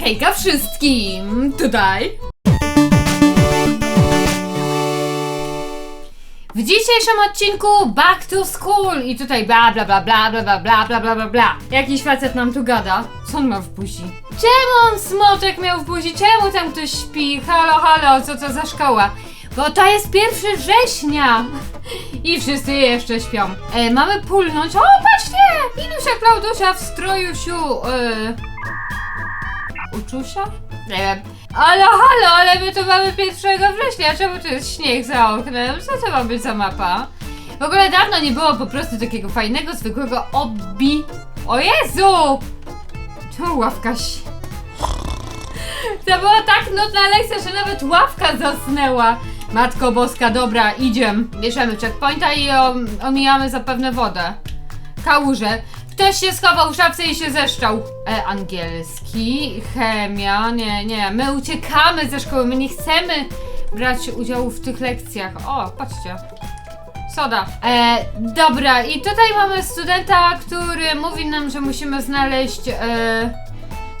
Hejka wszystkim! Tutaj! W dzisiejszym odcinku Back to School i tutaj bla bla bla bla bla bla bla bla bla bla bla Jakiś facet nam tu gada. Co on ma w buzi? Czemu on smoczek miał w buzi? Czemu tam ktoś śpi? Halo, halo, co to za szkoła? Bo to jest 1 września! I wszyscy jeszcze śpią. E, mamy pulnąć. O, patrzcie! Ilusia Klaudusia w stroju siu. E, Uczusia? Nie wiem. Ale halo, ale my tu mamy 1 września, czemu tu jest śnieg za oknem? Co to ma być za mapa? W ogóle dawno nie było po prostu takiego fajnego, zwykłego obi... O Jezu! Czemu ławka się... To była tak nudna lekcja, że nawet ławka zasnęła. Matko Boska, dobra, idziemy. Bierzemy checkpointa i om, omijamy zapewne wodę. Kałuże. Ktoś się schował w szafce i się zeszczał. E, angielski, chemia, nie, nie. My uciekamy ze szkoły, my nie chcemy brać udziału w tych lekcjach. O, patrzcie. Soda. E, dobra, i tutaj mamy studenta, który mówi nam, że musimy znaleźć e,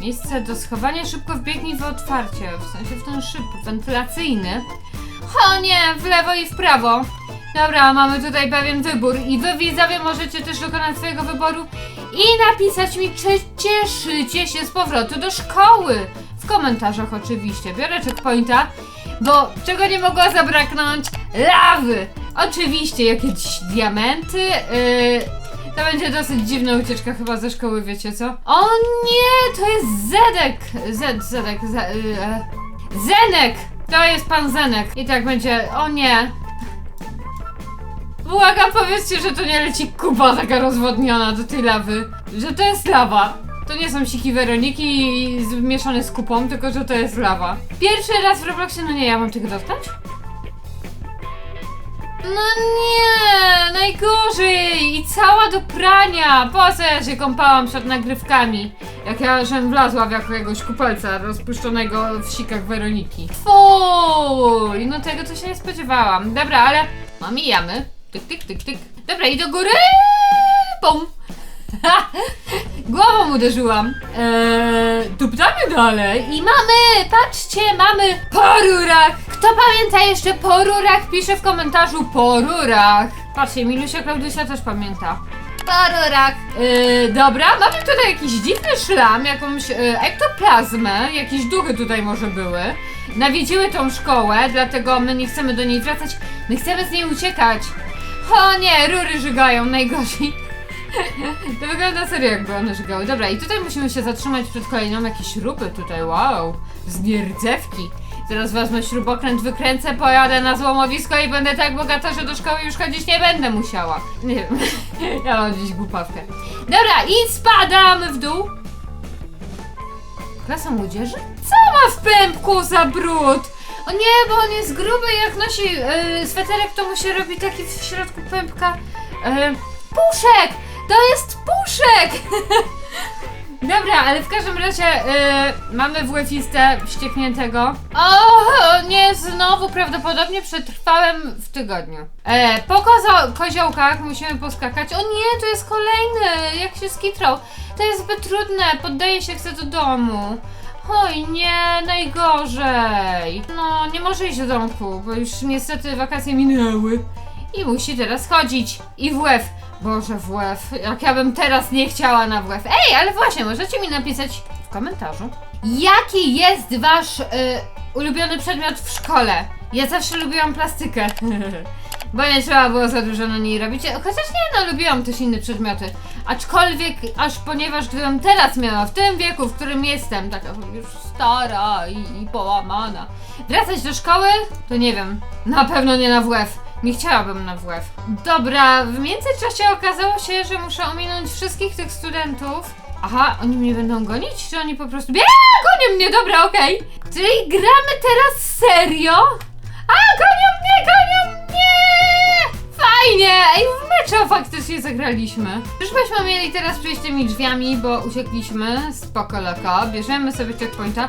miejsce do schowania. Szybko wbiegnij w otwarcie, w sensie w ten szyb wentylacyjny. O nie, w lewo i w prawo. Dobra, mamy tutaj pewien wybór i wy widzowie możecie też dokonać swojego wyboru i napisać mi, czy cieszycie się z powrotu do szkoły. W komentarzach oczywiście. Biorę checkpointa, bo czego nie mogło zabraknąć? Lawy! Oczywiście jakieś diamenty. Yy, to będzie dosyć dziwna ucieczka chyba ze szkoły, wiecie co? O nie, to jest Zedek! Zed, Zedek, ze, yy. Zenek! To jest pan Zenek. I tak będzie, o nie. Błagam, powiedzcie, że to nie leci kuba taka rozwodniona do tej lawy. Że to jest lawa. To nie są siki Weroniki zmieszane z kupą, tylko że to jest lawa. Pierwszy raz w Robloxie, no nie, ja mam tego dotknąć? No nie, najgorzej! I cała do prania! Po co ja się kąpałam przed nagrywkami? Jak ja żem wlazła w jakiegoś kupelca rozpuszczonego w sikach Weroniki. Fuj! No tego to się nie spodziewałam. Dobra, ale omijamy. Tyk, tyk, tyk, tyk. Dobra, i do góry! Pum! Głową uderzyłam. Eee, tuptamy dalej. I mamy, patrzcie, mamy po rurach. Kto pamięta jeszcze po rurach? Pisze w komentarzu po rurach. Patrzcie, Milusia Klaudusia też pamięta. Po rurach. Eee, dobra, mamy tutaj jakiś dziwny szlam, jakąś e, ektoplazmę. Jakieś duchy tutaj może były. Nawiedziły tą szkołę, dlatego my nie chcemy do niej wracać. My chcemy z niej uciekać. O nie, rury żygają, najgorzej. To wygląda serio jakby one żygały. Dobra, i tutaj musimy się zatrzymać przed kolejną jakieś śruby tutaj, wow. Z nierdzewki. Teraz wezmę śrubokręt, wykręcę, pojadę na złomowisko i będę tak bogata, że do szkoły już chodzić nie będę musiała. Nie wiem, ja mam gdzieś głupawkę. Dobra, i spadam w dół. Klasa młodzieży? Co ma w pępku za brud? O nie, bo on jest gruby, jak nosi yy, sweterek, to mu się robi taki w środku pępka yy, puszek! To jest puszek! Dobra, ale w każdym razie yy, mamy WF-istę wściekniętego. O, nie, znowu prawdopodobnie przetrwałem w tygodniu. E, po kozo- koziołkach musimy poskakać. O nie, to jest kolejny, jak się skitrał. To jest zbyt trudne, poddaję się, chcę do domu. Oj nie, najgorzej. No, nie może iść do domku, bo już niestety wakacje minęły. I musi teraz chodzić. I WF. Boże, WF. Jak ja bym teraz nie chciała na WF. Ej, ale właśnie, możecie mi napisać w komentarzu. Jaki jest wasz y, ulubiony przedmiot w szkole? Ja zawsze lubiłam plastykę. Bo nie trzeba było za dużo na niej robić. Chociaż nie, no lubiłam też inne przedmioty. Aczkolwiek, aż ponieważ gdybym teraz miała, w tym wieku, w którym jestem, taka już stara i, i połamana, wracać do szkoły, to nie wiem. Na pewno nie na WF. Nie chciałabym na WF. Dobra, w międzyczasie okazało się, że muszę ominąć wszystkich tych studentów. Aha, oni mnie będą gonić? Czy oni po prostu... Ja, gonią mnie, dobra, okej. Czyli gramy teraz serio? A, gonią! Fajnie! Ej, w meczu faktycznie zagraliśmy. Czyżbyśmy mieli teraz przejść tymi drzwiami, bo uciekliśmy? Spoko loko. Bierzemy sobie checkpointa.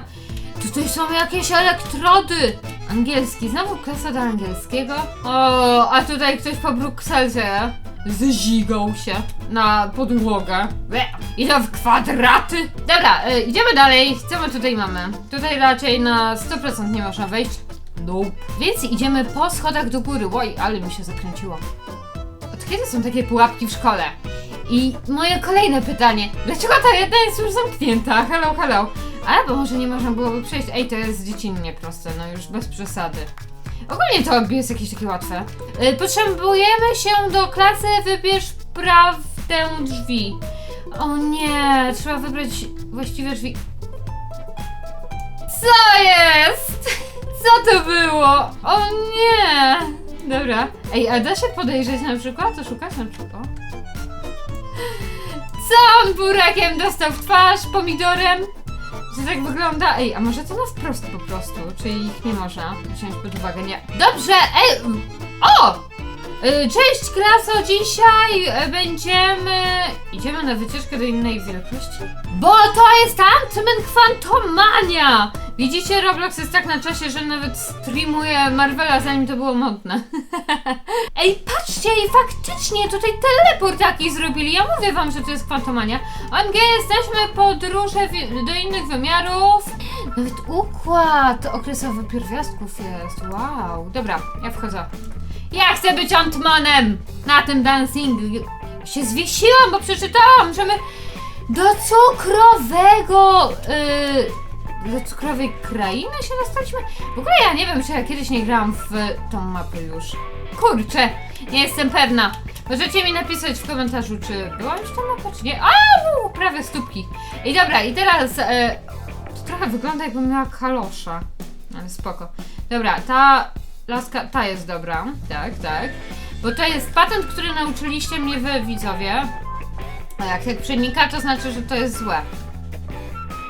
Tutaj są jakieś elektrody! Angielski, znowu klasa do angielskiego. O, a tutaj ktoś po Brukselze. Zżigał się na podłogę. Ble. Idę w kwadraty. Dobra, y, idziemy dalej. Co my tutaj mamy? Tutaj raczej na 100% nie można wejść. Nope. Więc idziemy po schodach do góry. Oj, ale mi się zakręciło. Od kiedy są takie pułapki w szkole? I moje kolejne pytanie. Dlaczego ta jedna jest już zamknięta? Hello, hello. A, bo może nie można byłoby przejść. Ej, to jest dziecinnie proste, no już bez przesady. Ogólnie to jest jakieś takie łatwe. Y, potrzebujemy się do klasy, wybierz prawdę drzwi. O nie, trzeba wybrać właściwe drzwi. Co jest? Co to było? O nie! Dobra. Ej, a da się podejrzeć na przykład? To szukać na przykład? Co on burakiem dostał w twarz? Pomidorem? Że tak wygląda? Ej, a może to na wprost po prostu? Czy ich nie można wziąć pod uwagę? Nie. Dobrze, ej! O! Y, Cześć klaso, dzisiaj y, będziemy... Idziemy na wycieczkę do innej wielkości? Bo to jest Ant-Man Quantumania! Widzicie, Roblox jest tak na czasie, że nawet streamuje Marvela zanim to było modne. Ej, patrzcie, i faktycznie tutaj teleport taki zrobili. Ja mówię wam, że to jest Quantumania. OMG, jesteśmy podróże do innych wymiarów. Nawet układ okresowy pierwiastków jest. Wow. Dobra, ja wchodzę. Ja chcę być Antmanem na tym dancing. Się zwiesiłam, bo przeczytałam, że my do cukrowego. Yy, do cukrowej krainy się dostaliśmy. W ogóle ja nie wiem, czy ja kiedyś nie grałam w tą mapę już. Kurczę, nie jestem pewna. Możecie mi napisać w komentarzu, czy byłam już tą mapę, czy nie. A, u, prawie stópki. I dobra, i teraz. E, to trochę wygląda, jakbym miała kalosza. Ale spoko. Dobra, ta laska, ta jest dobra. Tak, tak. Bo to jest patent, który nauczyliście mnie wy, widzowie. A jak, jak przenika, to znaczy, że to jest złe.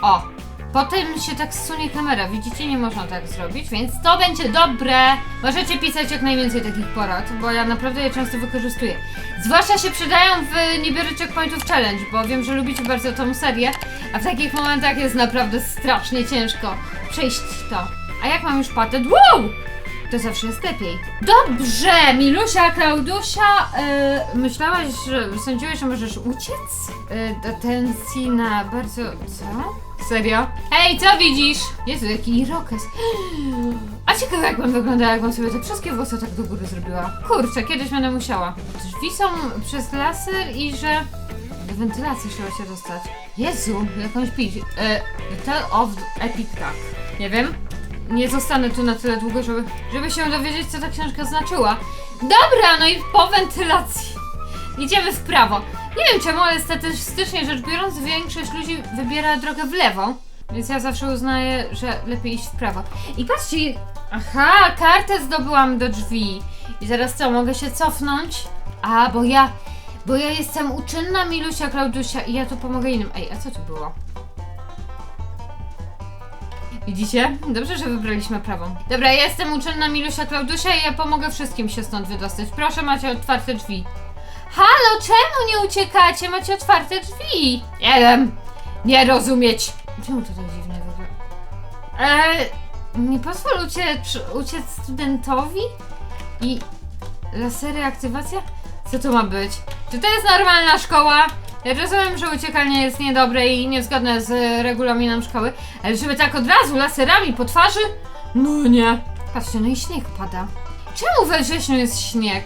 O! Potem się tak zsunie kamera, widzicie? Nie można tak zrobić, więc to będzie dobre. Możecie pisać jak najwięcej takich porad, bo ja naprawdę je często wykorzystuję. Zwłaszcza się przydają w Nie biorę checkpointów challenge, bo wiem, że lubicie bardzo tą serię, a w takich momentach jest naprawdę strasznie ciężko przejść to. A jak mam już patent? Wow! To zawsze jest lepiej. Dobrze, Milusia, Klaudusia, yy, myślałaś, że sądziłeś, że możesz uciec? Yy, do atencji na bardzo... co? Serio? Hej, co widzisz? Jezu, jaki irokes. A ciekawe jak bym wyglądała, jakbym sobie te wszystkie włosy tak do góry zrobiła. Kurczę, kiedyś będę musiała. Drzwi są przez laser i że... Do wentylacji trzeba się dostać. Jezu, jakąś pić. The Tale of Epic Tak. Nie wiem. Nie zostanę tu na tyle długo, żeby, żeby się dowiedzieć, co ta książka znaczyła. Dobra, no i po wentylacji. Idziemy w prawo. Nie wiem czemu, ale statystycznie rzecz biorąc, większość ludzi wybiera drogę w lewo. Więc ja zawsze uznaję, że lepiej iść w prawo. I patrzcie, aha, kartę zdobyłam do drzwi. I teraz co, mogę się cofnąć? A, bo ja, bo ja jestem uczynna Milusia Klaudusia i ja tu pomogę innym. Ej, a co tu było? Widzicie? Dobrze, że wybraliśmy prawą. Dobra, ja jestem uczynna Milusia Klaudusia i ja pomogę wszystkim się stąd wydostać. Proszę, macie otwarte drzwi. Halo, czemu nie uciekacie? Macie otwarte drzwi. Nie wiem. Nie rozumieć. Czemu tutaj dziwnie wygląda? Eee, nie pozwól uciec, uciec studentowi? I lasery aktywacja? Co to ma być? Czy to jest normalna szkoła? Ja rozumiem, że uciekanie jest niedobre i niezgodne z regulaminem szkoły, ale żeby tak od razu laserami po twarzy? No nie. Patrzcie, no i śnieg pada. Czemu we wrześniu jest śnieg?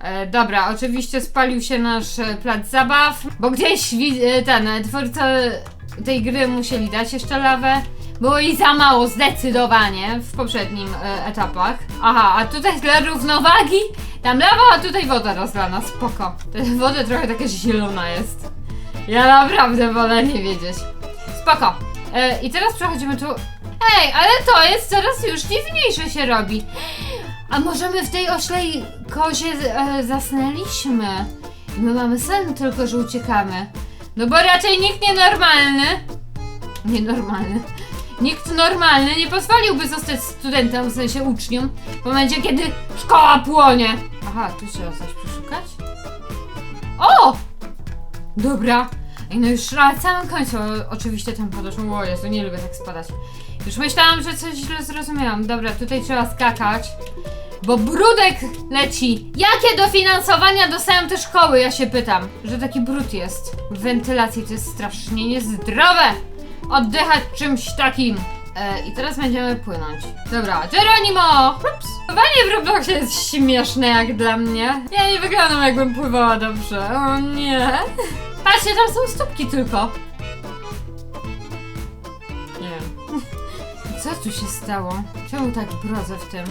E, dobra, oczywiście spalił się nasz e, plac zabaw, bo gdzieś e, ten e, twórca tej gry musieli dać jeszcze lawę. Było jej za mało zdecydowanie w poprzednim e, etapach. Aha, a tutaj dla równowagi tam lawa, a tutaj woda rozlana, spoko. Woda trochę taka zielona jest. Ja naprawdę wolę nie wiedzieć. Spoko. E, I teraz przechodzimy tu... Ej, ale to jest coraz już dziwniejsze się robi. A może my w tej oślej kozie e, zasnęliśmy? I my mamy sen, tylko że uciekamy. No bo raczej nikt nienormalny... Nienormalny... Nikt normalny nie pozwoliłby zostać studentem, w sensie uczniom, w momencie, kiedy szkoła płonie. Aha, tu trzeba coś przeszukać? O! Dobra. No już na samym końcu oczywiście tam podeszło. O Jezu, nie lubię tak spadać. Już myślałam, że coś źle zrozumiałam. Dobra, tutaj trzeba skakać. Bo brudek leci. Jakie dofinansowania dostają te szkoły, ja się pytam. Że taki brud jest w wentylacji, to jest strasznie niezdrowe. Oddychać czymś takim. E, I teraz będziemy płynąć. Dobra, Geronimo! Ups. Pływanie w Robloxie jest śmieszne jak dla mnie. Ja nie wyglądam jakbym pływała dobrze. O nie. Patrzcie, tam są stópki tylko. Co tu się stało? Czemu tak brodzę w tym?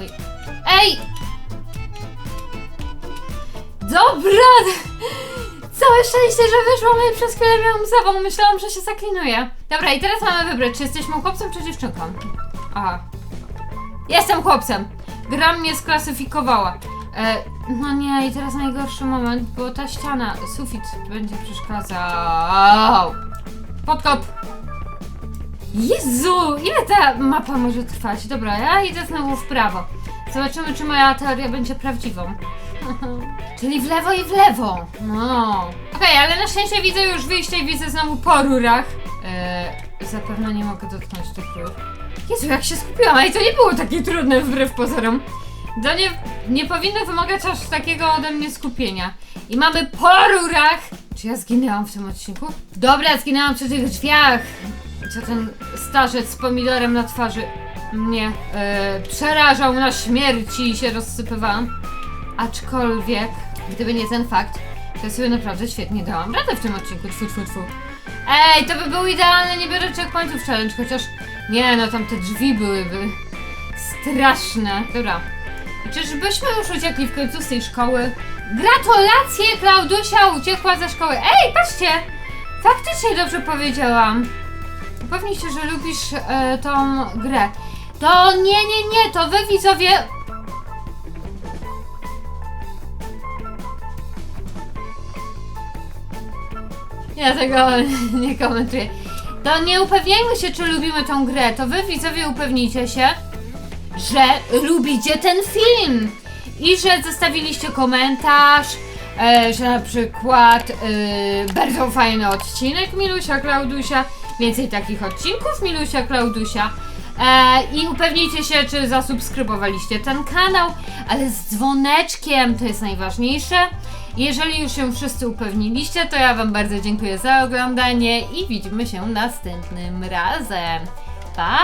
Ej! Ej! Dobra! Całe szczęście, że wyszłam i przez chwilę miałam zawał. Myślałam, że się zaklinuję. Dobra, i teraz mamy wybrać, czy jesteśmy chłopcem, czy dziewczynką. Aha. Jestem chłopcem! Gra mnie sklasyfikowała. E, no nie, i teraz najgorszy moment, bo ta ściana, sufit będzie przeszkadzał. Podkop! Jezu, ile ta mapa może trwać? Dobra, ja idę znowu w prawo. Zobaczymy, czy moja teoria będzie prawdziwą. Czyli w lewo i w lewo. No. Okej, ale na szczęście widzę już wyjście i widzę znowu po rurach. Eee, zapewne nie mogę dotknąć tych rur. Jezu, jak się skupiłam, i to nie było takie trudne wbrew pozorom. To nie, nie powinno wymagać aż takiego ode mnie skupienia. I mamy po rurach. Czy ja zginęłam w tym odcinku? Dobra, zginęłam przy tych drzwiach. Co ten starzec z pomidorem na twarzy mnie e, przerażał na śmierci i się rozsypywałam. Aczkolwiek, gdyby nie ten fakt, to ja sobie naprawdę świetnie dałam radę w tym odcinku. Tfu, tfu, tfu. Ej, to by był idealny, nie biorę checkpointów challenge, chociaż nie no, tam te drzwi byłyby straszne. Dobra. Czyżbyśmy już uciekli w końcu z tej szkoły? Gratulacje, Klaudusia uciekła ze szkoły. Ej, patrzcie! Faktycznie dobrze powiedziałam. Upewnij się, że lubisz e, tą grę. To nie, nie, nie, to wy widzowie... Ja tego nie komentuję. To nie upewniajmy się, czy lubimy tą grę. To wy widzowie upewnijcie się, że lubicie ten film i że zostawiliście komentarz, e, że na przykład e, bardzo fajny odcinek Milusia Klaudusia, więcej takich odcinków Milusia Klaudusia. E, I upewnijcie się, czy zasubskrybowaliście ten kanał, ale z dzwoneczkiem to jest najważniejsze. Jeżeli już się wszyscy upewniliście, to ja Wam bardzo dziękuję za oglądanie i widzimy się następnym razem. Pa!